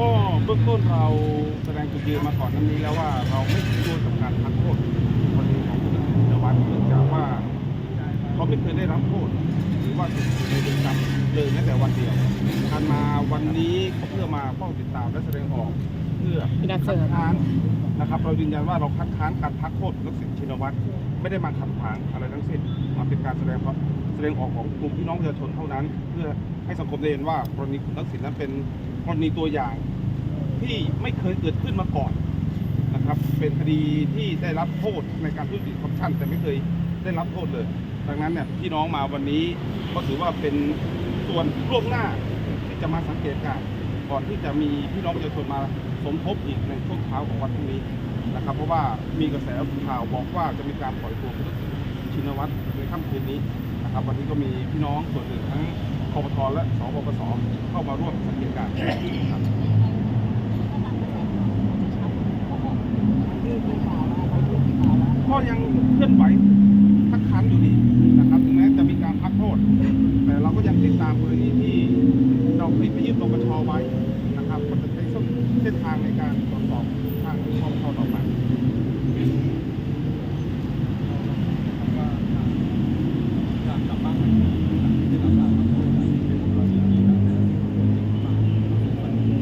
ก็เบื้องต้นเราแสดงจุดยืนมาก่อนนั้นนี้แล้วว่าเราไม่เห็นด้วยกับการพักโทษคนนี้ของคุณทักษิณชินวัตรเนื่องจากว่าเขาไม่เคยได้รับโทษหรือว่าถูกในเรือนจำเลยแม้แต่วันเดียวการมาวันนี้ก็เพื่อมาเฝ้าติดตามและแสดงออกเพื่อคัดค้านนะครับเรายืนยันว่าเราคัดค้านการพักโทษคุณทักษิชินวัตรไม่ได้มาขัดขวางอะไรทั้งสิ้นมันเป็นการแสดง แสดงออกของกลุ่มพี่น้องประชาชนเท่านั้น เพื่อให้สังคมได้เห็นว่ากรณีคุณทักษิณนั้นเป็นกรณีตัวอย่างที่ไม่เคยเกิดขึ้นมาก่อนนะครับ เป็นคดีที่ได้รับโทษในการทุจริตคอร์รัปชันแต่ไม่เคยได้รับโทษเลย ดังนั้นเนี่ยพี่น้องมาวันนี้ก็ถือว่าเป็นส่วนล่วงหน้าที่จะมาสังเกตการณ์ก่อนที่จะมีพี่น้องประชาชนมาสมทบอีกในช่วงเช้าของวันพรุ่งนี้นะครับ เพราะว่ามีกระแสข่าวบอกว่าจะมีการปล่อยตัวคุณทักษิณชินวัตรในค่ำคืนนี้ นะครับวันนี้ก็มีพี่น้องส่วนหนึ่งทั้งคอปทและสปปสเข้ามาร่วมสังเกตการณ์ครับก็ยังเคลื่อนไหวทักค้านอยู่ดีนะครับถึงแม้จะมีการพักโทษ แต่เราก็ยังติดตามกรณีที่เราเคยไปยื่นปปชไว้นะครับ ก็จะใช้เส้นทางในการตรวจสอบทางปปชต่อไป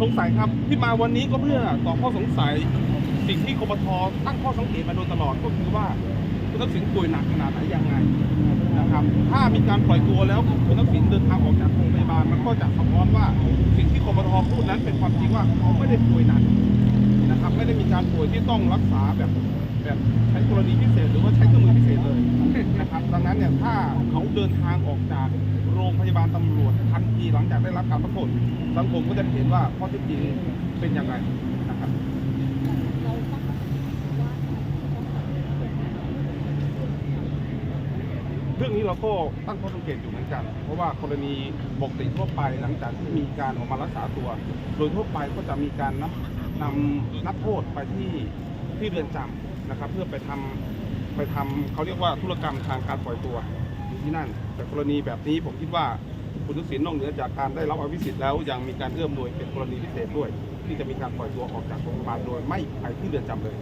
สงสัย ครับที่มาวันนี้ก็เพื่อตอบข้อสงสัยสิ่งที่กบทตั้งข้อสังเกตมาโดยตลอดก็คือว่าคุณทักษิณป่วยหนักขนาดไหนยังไงนะครับ ถ้ามีการปล่อยตัวแล้วคุณทักษิณเดินทางออกจากโรงพยาบาลมันก็จะสะท้อนว่าสิ่งที่กบทพูดนั้นเป็นความจริงว่าเขาไม่ได้ป่วยหนักนะครับ ไม่ได้มีการป่วยที่ต้องรักษาแบบแบบใช้กรณีพิเศษหรือว่าใช้เครื่องมือพิเศษเลยนะครับ ดังนั้นเนี่ยถ้าเขาเดินทางออกจาก รงพยาบาลตำรวจทันทีหลังจากได้รับการพักโทษสังคมก็จะเห็นว่าข้อเท็จจริงเป็นอย่างไรนะครับเรื่องนี้เราก็ตั้งข้อสังเกตอยู่เหมือนกัน เพราะว่ากรณีปกติทั่วไปหลังจากที่มีการออกมารักษาตัว โดยทั่วไปก็จะมีการนับนำนักโทษไปที่ที่เรือนจำนะครับ เพื่อไปทำไปทำเขาเรียกว่าธุรกรรมทางการปล่อยตัว ที่นั่น แต่กรณีแบบนี้ผมคิดว่าคุณทักษิณนอกเหนือจากการได้รับอภิสิทธิ์แล้วยังมีการเอื้อมหน่วยเป็นกรณีพิเศษด้วย ที่จะมีการปล่อยตัวออกจากโรงพยาบาลโดยไม่ไปที่เรือนจำเลย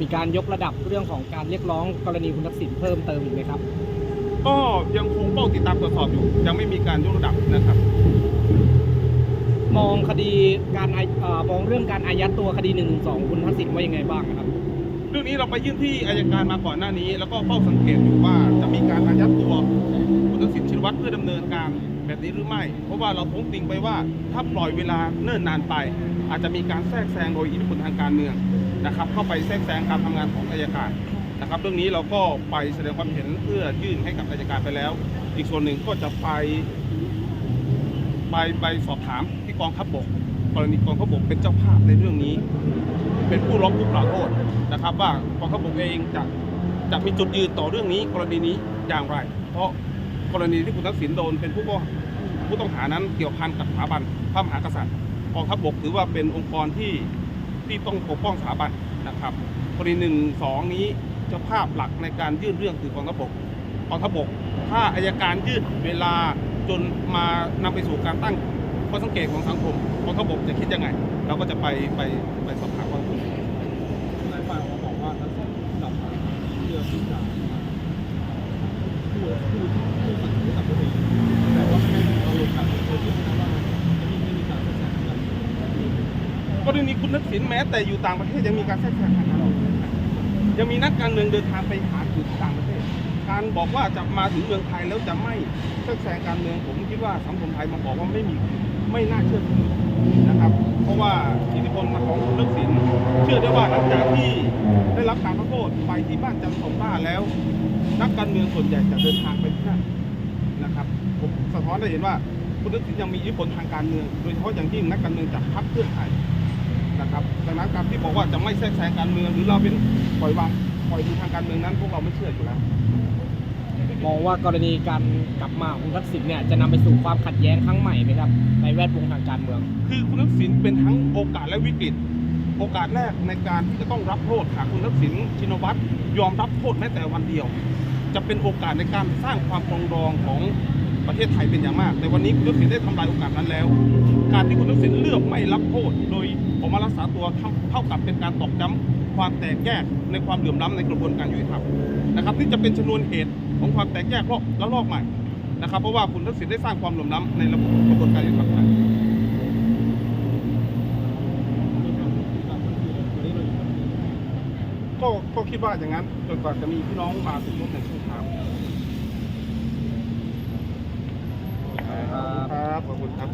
มีการยกระดับเรื่องของการเรียกร้องกรณีคุณทักษิณเพิ่มเติมอีกไหมครับ ก็ยังคงเฝ้าติดตามตรวจสอบอยู่ ยังไม่มีการยกระดับนะครับ มองคดีการอาเอ่อมองเรื่องการอายัดตัวคดี1นึคุณทักษิณว่ายังไงบ้างนะครับเรื่องนี้เราไปยื่นที่อายการมาก่อนหน้านี้ แล้วก็เฝ้าสังเกตอยู่ว่าจะมีการอายัดตัวคุณทักษิณชินวัตรเพื่อดำเนินการแบบนี้หรือไม่ เพราะว่าเราท้วงติงไปว่าถ้าปล่อยเวลาเนิ่นนานไป อาจจะมีการแทรกแซงโดยอิทธิพลทางการเมืองนะครับ เข้าไปแทรกแซงการทำงานของอายการนะครับ เรื่องนี้เราก็ไปแสดงความเห็นเพื่อยื่นให้กับอายการไปแล้ว อีกส่วนหนึ่งก็จะไป ไปไปสอบถามที่กองทัพบก กรณีกองทัพบกเป็นเจ้าภาพในเรื่องนี้ เป็นผู้ร้องทุกข์กล่าวโทษนะครับว่ากองทัพบกเองจะจะมีจุดยืนต่อเรื่องนี้ กรณีนี้อย่างไร เพราะกรณีที่คุณทักษิณโดนเป็นผู้ผู้ต้องหานั้นเกี่ยวพันกับสถาบันพระมหากษัตริย์กองทัพบกถือว่าเป็นองค์กรที่ที่ต้องปกป้องสถาบันนะครับกรณีหนึ่งสองนี้เจ้าภาพหลักในการยื่นเรื่องคือกองทัพบกกองทัพบกถ้าอายการยืดเวลาจนมานำไปสู่การตั้ง ข้อสังเกตของสังคมกองทัพบกจะคิดยังไง เราก็จะไปไปไปสอบถามกองทัพบกนายฝ่ายเขาบอกว่าทั้งสองกลับมาเพื่อที่จะพูดพูดพูดสั่งให้กับตัวเองแต่ว่าไม่ให้เราลงกันโดยที่ไม่ว่าจะมีไม่มีการแทรกแซงกันกรณีคุณทักษิณแม้แต่อยู่ต่างประเทศยังมีการแทรกแซงทางการเมืองยังมีนักการเมืองเดินทางไปหาอยู่ต่างประเทศ การบอกว่าจะมาถึงเมืองไทยแล้วจะไม่แทรกแซงการเมืองผมคิดว่าสังคมไทยมาบอกว่าไม่มี ไม่น่าเชื่อถือนะครับ เพราะว่าอิทธิพลของคุณทักษิณเชื่อได้ว่าหลังจากที่ได้รับการขอโทษไปที่บ้านจำสมบ้าแล้ว นักการเมืองส่วนใหญ่จะเดินทางไปที่นั่นนะครับผมสะท้อนได้เห็นว่าคุณทักษิณยังมีอิทธิพลทางการเมือง โดยเฉพาะอย่างยิ่งนักการเมืองจากพรรคเพื่อไทยนะครับดังนั้นการที่บอกว่าจะไม่แทรกแซงการเมืองหรือเราเป็นปล่อยวางปล่อยมือทางการเมืองนั้นพวกเราไม่เชื่ออยู่แล้ว มองว่ากรณีการกลับมาของคุณทักษิณเนี่ยจะนำไปสู่ความขัดแย้งครั้งใหม่ไหมครับในแวดวงทางการเมือง คือคุณทักษิณเป็นทั้งโอกาสและวิกฤต โอกาสแรกในการที่จะต้องรับโทษหากคุณทักษิณชินวัตรยอมรับโทษแม้แต่วันเดียว จะเป็นโอกาสในการสร้างความปรองดองของประเทศไทยเป็นอย่างมาก แต่วันนี้คุณทักษิณได้ทำลายโอกาสนั้นแล้ว การที่คุณทักษิณเลือกไม่รับโทษ โดยออกมารักษาตัวเท่ากับเป็นการตอกย้ำความแตกแยกในความเหลื่อมล้ำในกระบวนการยุติธรรมนะครับที่จะเป็นชนวนเหตุ ของความแตกแยกรอบและรอบใหม่นะครับ เพราะว่าคุณทักษิณได้สร้างความเหลื่อมล้ำในระบบกระบวนการยุติธรรมไทยก็ก็คิดว่าอย่างนั้นจนกว่าจะมีพี่น้องมาสมทบในช่วงเช้าครับขอบคุณครับ